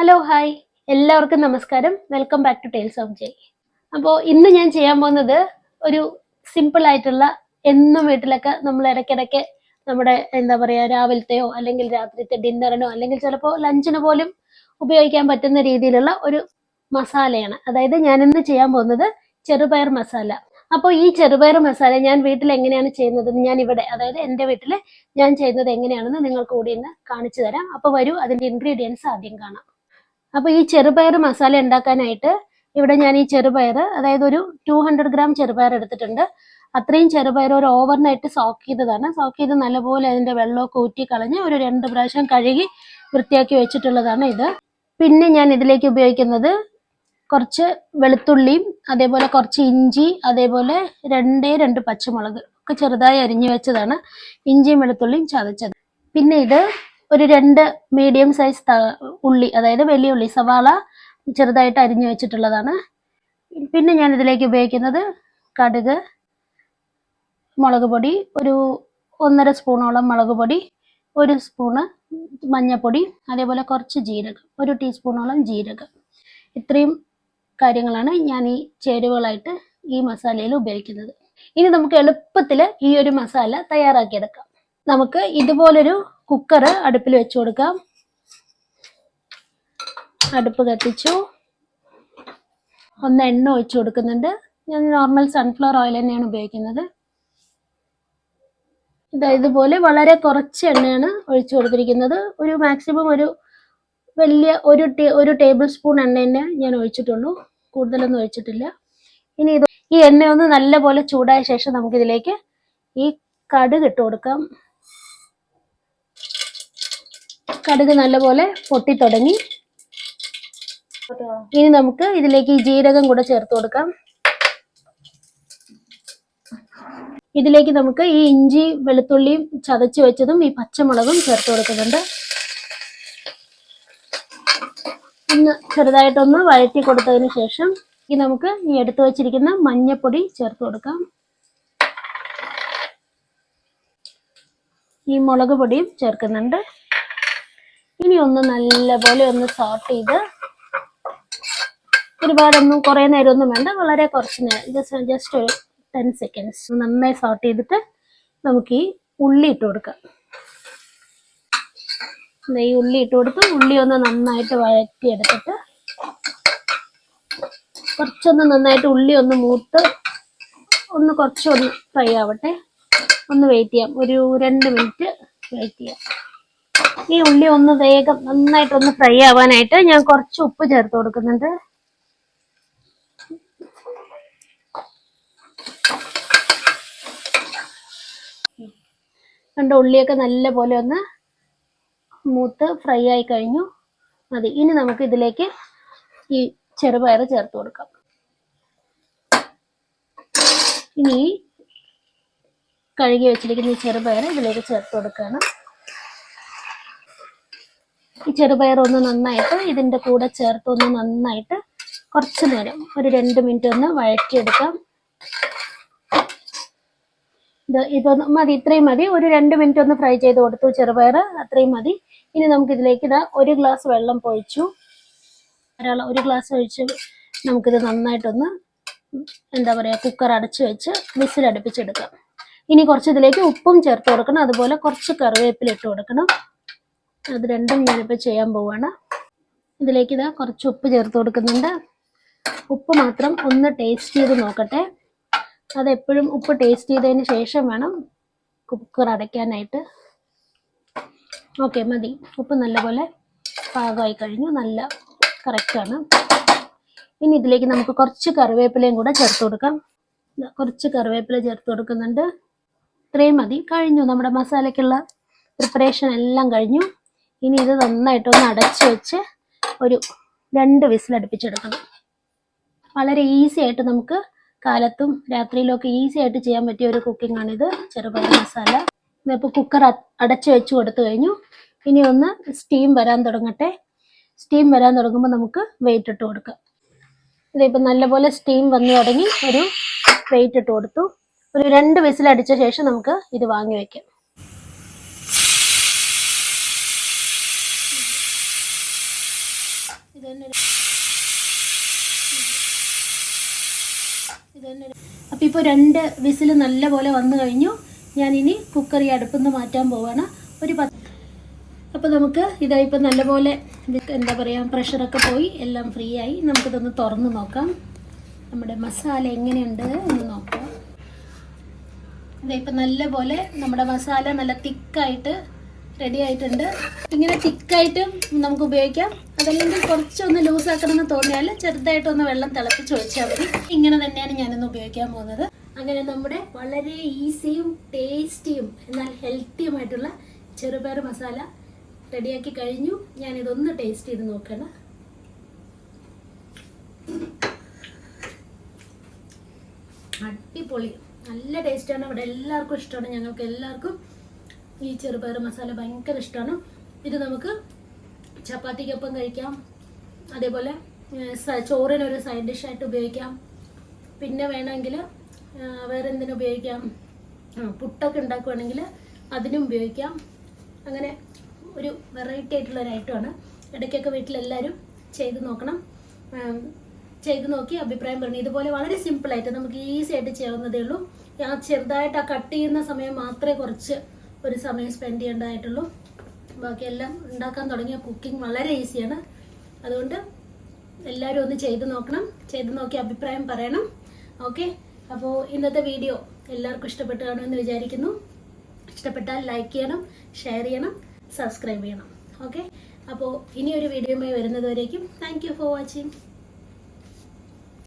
Hello hi എല്ലാവർക്കും നമസ്കാരം. Welcome back to tales of Jai അപ്പോൾ ഇന്ന് ഞാൻ ചെയ്യാൻ പോകുന്നത് ഒരു സിമ്പിൾ ആയിട്ടുള്ള എന്നും വീട്ടിലൊക്കെ നമ്മൾ ഇടയ്ക്കിടയ്ക്ക് നമ്മുടെ എന്താ പറയുക രാവിലത്തെയോ അല്ലെങ്കിൽ രാത്രിത്തെ ഡിന്നറിനോ അല്ലെങ്കിൽ ചിലപ്പോൾ ലഞ്ചിന് പോലും ഉപയോഗിക്കാൻ പറ്റുന്ന രീതിയിലുള്ള ഒരു മസാലയാണ്. അതായത് ഞാൻ ഇന്ന് ചെയ്യാൻ പോകുന്നത് ചെറുപയർ മസാല. അപ്പോൾ ഈ ചെറുപയർ മസാല ഞാൻ വീട്ടിൽ എങ്ങനെയാണ് ചെയ്യുന്നത്? ഞാൻ ഇവിടെ അതായത് എന്റെ വീട്ടിൽ ഞാൻ ചെയ്യുന്നത് എങ്ങനെയാണെന്ന് നിങ്ങൾക്ക് കൂടി ഇന്ന് കാണിച്ചു തരാം. അപ്പോൾ വരൂ അതിന്റെ ഇൻഗ്രീഡിയൻസ് ആദ്യം കാണാം. അപ്പോൾ ഈ ചെറുപയർ മസാല ഉണ്ടാക്കാനായിട്ട് ഇവിടെ ഞാൻ ഈ ചെറുപയർ അതായത് ഒരു ടു ഹൺഡ്രഡ് ഗ്രാം ചെറുപയർ എടുത്തിട്ടുണ്ട്. അത്രയും ചെറുപയർ ഒരു ഓവർനൈറ്റ് സോക്ക് ചെയ്തതാണ്. സോക്ക് ചെയ്ത് നല്ലപോലെ അതിന്റെ വെള്ളമൊക്കെ ഊറ്റി കളഞ്ഞ് ഒരു രണ്ട് പ്രാവശ്യം കഴുകി വൃത്തിയാക്കി വെച്ചിട്ടുള്ളതാണ് ഇത്. പിന്നെ ഞാൻ ഇതിലേക്ക് ഉപയോഗിക്കുന്നത് കുറച്ച് വെളുത്തുള്ളിയും അതേപോലെ കുറച്ച് ഇഞ്ചി അതേപോലെ രണ്ടേ രണ്ട് പച്ചമുളക് ഒക്കെ ചെറുതായി അരിഞ്ഞു വെച്ചതാണ്. ഇഞ്ചിയും വെളുത്തുള്ളിയും ചതച്ചത്. പിന്നെ ഇത് ഒരു രണ്ട് മീഡിയം സൈസ് ഉള്ളി അതായത് വലിയ ഉള്ളി സവാള ചെറുതായിട്ട് അരിഞ്ഞു വെച്ചിട്ടുള്ളതാണ്. പിന്നെ ഞാൻ ഇതിലേക്ക് ഉപയോഗിക്കുന്നത് കടുക് മുളക് പൊടി ഒരു ഒന്നര സ്പൂണോളം മുളക് പൊടി ഒരു സ്പൂണ് മഞ്ഞൾപ്പൊടി അതേപോലെ കുറച്ച് ജീരകം ഒരു ടീസ്പൂണോളം ജീരകം. ഇത്രയും കാര്യങ്ങളാണ് ഞാൻ ഈ ചേരുവകളായിട്ട് ഈ മസാലയിൽ ഉപയോഗിക്കുന്നത്. ഇനി നമുക്ക് എളുപ്പത്തിൽ ഈ ഒരു മസാല തയ്യാറാക്കിയെടുക്കാം. നമുക്ക് ഇതുപോലൊരു കുക്കർ അടുപ്പിൽ വെച്ച് കൊടുക്കാം. അടുപ്പ് കത്തിച്ചു. ഒന്ന് എണ്ണ ഒഴിച്ചു കൊടുക്കുന്നുണ്ട്. ഞാൻ നോർമൽ സൺഫ്ലവർ ഓയിൽ തന്നെയാണ് ഉപയോഗിക്കുന്നത്. ഇതാ ഇതുപോലെ വളരെ കുറച്ച് എണ്ണയാണ് ഒഴിച്ചു കൊടുത്തിരിക്കുന്നത്. ഒരു മാക്സിമം ഒരു വലിയ ഒരു ഒരു ടേബിൾ സ്പൂൺ എണ്ണ തന്നെ ഞാൻ ഒഴിച്ചിട്ടുള്ളൂ. കൂടുതലൊന്നും ഒഴിച്ചിട്ടില്ല. ഇനി ഇത് ഈ എണ്ണ ഒന്ന് നല്ലപോലെ ചൂടായ ശേഷം നമുക്കിതിലേക്ക് ഈ കടുക് ഇട്ട് കൊടുക്കാം. കടുക് നല്ലപോലെ പൊട്ടി തുടങ്ങി ഇനി നമുക്ക് ഇതിലേക്ക് ഈ ജീരകം കൂടെ ചേർത്ത് കൊടുക്കാം. ഇതിലേക്ക് നമുക്ക് ഈ ഇഞ്ചി വെളുത്തുള്ളിയും ചതച്ചു വെച്ചതും ഈ പച്ചമുളകും ചേർത്ത് കൊടുക്കുന്നുണ്ട്. ഒന്ന് ചെറുതായിട്ടൊന്ന് വഴറ്റി കൊടുത്തതിന് ശേഷം ഈ നമുക്ക് ഈ എടുത്തു വച്ചിരിക്കുന്ന മഞ്ഞപ്പൊടി ചേർത്ത് കൊടുക്കാം. ഈ മുളക് പൊടിയും ചേർക്കുന്നുണ്ട്. ഇനി ഒന്ന് നല്ലപോലെ ഒന്ന് സോട്ട് ചെയ്ത് ഒരുപാടൊന്നും കുറേ നേരമൊന്നും വേണ്ട വളരെ കുറച്ച് നേരം ജസ്റ്റ് ജസ്റ്റ് ഒരു ടെൻ സെക്കൻഡ്സ് നന്നായി സോട്ട് ചെയ്തിട്ട് നമുക്ക് ഈ ഉള്ളി ഇട്ട് കൊടുക്കാം. ഈ ഉള്ളി ഇട്ട് കൊടുത്ത്. ഉള്ളി ഒന്ന് നന്നായിട്ട് വഴറ്റിയെടുത്തിട്ട് കുറച്ചൊന്ന് നന്നായിട്ട് ഉള്ളി ഒന്ന് മൂത്ത് ഒന്ന് കുറച്ചൊന്ന് ഫ്രൈ ആവട്ടെ. ഒന്ന് വെയിറ്റ് ചെയ്യാം. ഒരു രണ്ട് മിനിറ്റ് വെയിറ്റ് ചെയ്യാം. ഈ ഉള്ളി ഒന്ന് വേഗം നന്നായിട്ട് ഒന്ന് ഫ്രൈ ആവാനായിട്ട് ഞാൻ കുറച്ച് ഉപ്പ് ചേർത്ത് കൊടുക്കുന്നുണ്ട്. കണ്ട ഉള്ളിയൊക്കെ നല്ല പോലെ ഒന്ന് മൂത്ത് ഫ്രൈ ആയി കഴിഞ്ഞു. മതി ഇനി നമുക്ക് ഇതിലേക്ക് ഈ ചെറുപയർ ചേർത്ത് കൊടുക്കാം. ഇനി കഴുകി വെച്ചിരിക്കുന്ന ഈ ചെറുപയർ ഇതിലേക്ക് ചേർത്ത് കൊടുക്കുകയാണ് ഈ ചെറുപയർ ഒന്ന് നന്നായിട്ട് ഇതിന്റെ കൂടെ ചേർത്ത് ഒന്ന് നന്നായിട്ട് കുറച്ച് നേരം ഒരു രണ്ട് മിനിറ്റ് ഒന്ന് വഴറ്റിയെടുക്കാം. ഇത് ഇതൊന്ന് മതി ഇത്രയും മതി. ഒരു രണ്ട് മിനിറ്റ് ഒന്ന് ഫ്രൈ ചെയ്ത് കൊടുത്തു ചെറുപയർ അത്രയും മതി. ഇനി നമുക്ക് ഇതിലേക്ക് ഇതാ ഒരു ഗ്ലാസ് വെള്ളം പൊഴിച്ചു ഒരാൾ ഒരു ഗ്ലാസ് ഒഴിച്ച് നമുക്കിത് നന്നായിട്ടൊന്ന് എന്താ പറയുക കുക്കർ അടച്ചു വെച്ച് വിസിൽ ഇനി കുറച്ച് ഇതിലേക്ക് ഉപ്പും ചേർത്ത് കൊടുക്കണം. അതുപോലെ കുറച്ച് കറിവേപ്പില ഇട്ട് കൊടുക്കണം. അത് രണ്ടും ഞാനിപ്പോൾ ചെയ്യാൻ പോവാണ്. ഇതിലേക്ക് ഇതാ കുറച്ച് ഉപ്പ് ചേർത്ത് കൊടുക്കുന്നുണ്ട്. ഉപ്പ് മാത്രം ഒന്ന് ടേസ്റ്റ് ചെയ്ത് നോക്കട്ടെ. അതെപ്പോഴും ഉപ്പ് ടേസ്റ്റ് ചെയ്തതിന് ശേഷം വേണം കുക്കർ അടയ്ക്കാനായിട്ട്. ഓക്കെ മതി. ഉപ്പ് നല്ലപോലെ പാകമായി കഴിഞ്ഞു. നല്ല കറക്റ്റാണ് ഇനി ഇതിലേക്ക് നമുക്ക് കുറച്ച് കറിവേപ്പിലയും കൂടെ ചേർത്ത് കൊടുക്കാം. കുറച്ച് കറിവേപ്പില ചേർത്ത് കൊടുക്കുന്നുണ്ട്. ഇത്രയും മതി. കഴിഞ്ഞു. നമ്മുടെ മസാലയ്ക്കുള്ള പ്രിപ്പറേഷൻ എല്ലാം കഴിഞ്ഞു. ഇനി ഇത് നന്നായിട്ടൊന്ന് അടച്ചു വെച്ച് ഒരു രണ്ട് വിസിലടുപ്പിച്ചെടുക്കണം വളരെ ഈസി ആയിട്ട് നമുക്ക് കാലത്തും രാത്രിയിലും ഒക്കെ ഈസി ആയിട്ട് ചെയ്യാൻ പറ്റിയ ഒരു കുക്കിംഗ് ആണിത്. ചെറുപയർ മസാല. ഇതിപ്പോൾ കുക്കർ അടച്ചു വെച്ച് കൊടുത്തു കഴിഞ്ഞു. ഇനി ഒന്ന് സ്റ്റീം വരാൻ തുടങ്ങട്ടെ. സ്റ്റീം വരാൻ തുടങ്ങുമ്പോൾ നമുക്ക് വെയിറ്റ് ഇട്ട് കൊടുക്കാം. ഇതിപ്പോൾ നല്ലപോലെ സ്റ്റീം വന്നു തുടങ്ങി ഒരു വെയിറ്റ് ഇട്ട് കൊടുത്തു. ഒരു രണ്ട് വിസിലടിച്ച ശേഷം നമുക്ക് ഇത് വാങ്ങി വെക്കാം. ഇത് തന്നെ ഇത് തന്നെ അപ്പോൾ ഇപ്പോൾ രണ്ട് വിസിൽ നല്ലപോലെ വന്നു കഴിഞ്ഞു. ഞാനിനി കുക്കർ ഈ അടുപ്പിൽ നിന്ന് മാറ്റാൻ പോവാണ്. ഒരു പത്ത് അപ്പോൾ നമുക്ക് ഇതായിപ്പോൾ നല്ലപോലെ എന്താ പറയുക പ്രഷറൊക്കെ പോയി. എല്ലാം ഫ്രീ ആയി. നമുക്കിതൊന്ന് തുറന്ന് നോക്കാം. നമ്മുടെ മസാല എങ്ങനെയുണ്ട് എന്ന് നോക്കാം. ഇതാ നല്ല നല്ലപോലെ നമ്മുടെ മസാല നല്ല തിക്കായിട്ട് റെഡി ആയിട്ടുണ്ട്. ഇങ്ങനെ തിക്കായിട്ട് നമുക്ക് ഉപയോഗിക്കാം. അതല്ലെങ്കിൽ കുറച്ചൊന്ന് ലൂസാക്കണമെന്ന് തോന്നിയാൽ ചെറുതായിട്ടൊന്ന് വെള്ളം തിളപ്പിച്ച് ഒഴിച്ചാൽ മതി. ഇങ്ങനെ തന്നെയാണ് ഞാനിന്ന് ഉപയോഗിക്കാൻ പോകുന്നത്. അങ്ങനെ നമ്മുടെ വളരെ ഈസിയും ടേസ്റ്റിയും എന്നാൽ ഹെൽത്തിയുമായിട്ടുള്ള ചെറുപയർ മസാല റെഡിയാക്കി കഴിഞ്ഞു. ഞാനിതൊന്ന് ടേസ്റ്റ് ചെയ്ത് നോക്കണം അടിപൊളി. നല്ല ടേസ്റ്റാണ് ഇവിടെ എല്ലാവർക്കും ഇഷ്ടമാണ്. ഞങ്ങൾക്ക് എല്ലാവർക്കും ഈ ചെറുപയർ മസാല ഭയങ്കര ഇഷ്ടമാണ് ഇത് നമുക്ക് ചപ്പാത്തിക്കൊപ്പം കഴിക്കാം. അതേപോലെ ചോറിനൊരു സൈഡ് ഡിഷായിട്ട് ഉപയോഗിക്കാം. പിന്നെ വേണമെങ്കിൽ വേറെ എന്തിനും ഉപയോഗിക്കാം? പുട്ടൊക്കെ ഉണ്ടാക്കുവാണെങ്കിൽ അതിനും ഉപയോഗിക്കാം. അങ്ങനെ ഒരു വെറൈറ്റി ആയിട്ടുള്ള ഒരു ഐറ്റമാണ് ഇടയ്ക്കൊക്കെ വീട്ടിലെല്ലാവരും ചെയ്ത് നോക്കണം. ചെയ്ത് നോക്കി അഭിപ്രായം പറഞ്ഞു. ഇതുപോലെ വളരെ സിമ്പിളായിട്ട് നമുക്ക് ഈസി ആയിട്ട് ചെയ്യാവുന്നതേ ഉള്ളൂ. ആ ചെറുതായിട്ട് ആ കട്ട് ചെയ്യുന്ന സമയം മാത്രമേ കുറച്ച് ഒരു സമയം സ്പെൻഡ് ചെയ്യേണ്ടതായിട്ടുള്ളൂ. ബാക്കിയെല്ലാം ഉണ്ടാക്കാൻ തുടങ്ങിയ കുക്കിംഗ് വളരെ ഈസിയാണ് അതുകൊണ്ട് എല്ലാവരും ഒന്ന് ചെയ്ത് നോക്കണം. ചെയ്ത് നോക്കി അഭിപ്രായം പറയണം. ഓക്കെ അപ്പോൾ ഇന്നത്തെ വീഡിയോ എല്ലാവർക്കും ഇഷ്ടപ്പെട്ടു കാണുമെന്ന് വിചാരിക്കുന്നു. ഇഷ്ടപ്പെട്ടാൽ ലൈക്ക് ചെയ്യണം ഷെയർ ചെയ്യണം സബ്സ്ക്രൈബ് ചെയ്യണം. ഓക്കെ അപ്പോൾ ഇനിയൊരു വീഡിയോയുമായി വരുന്നതുവരേക്കും താങ്ക് ഫോർ വാച്ചിങ്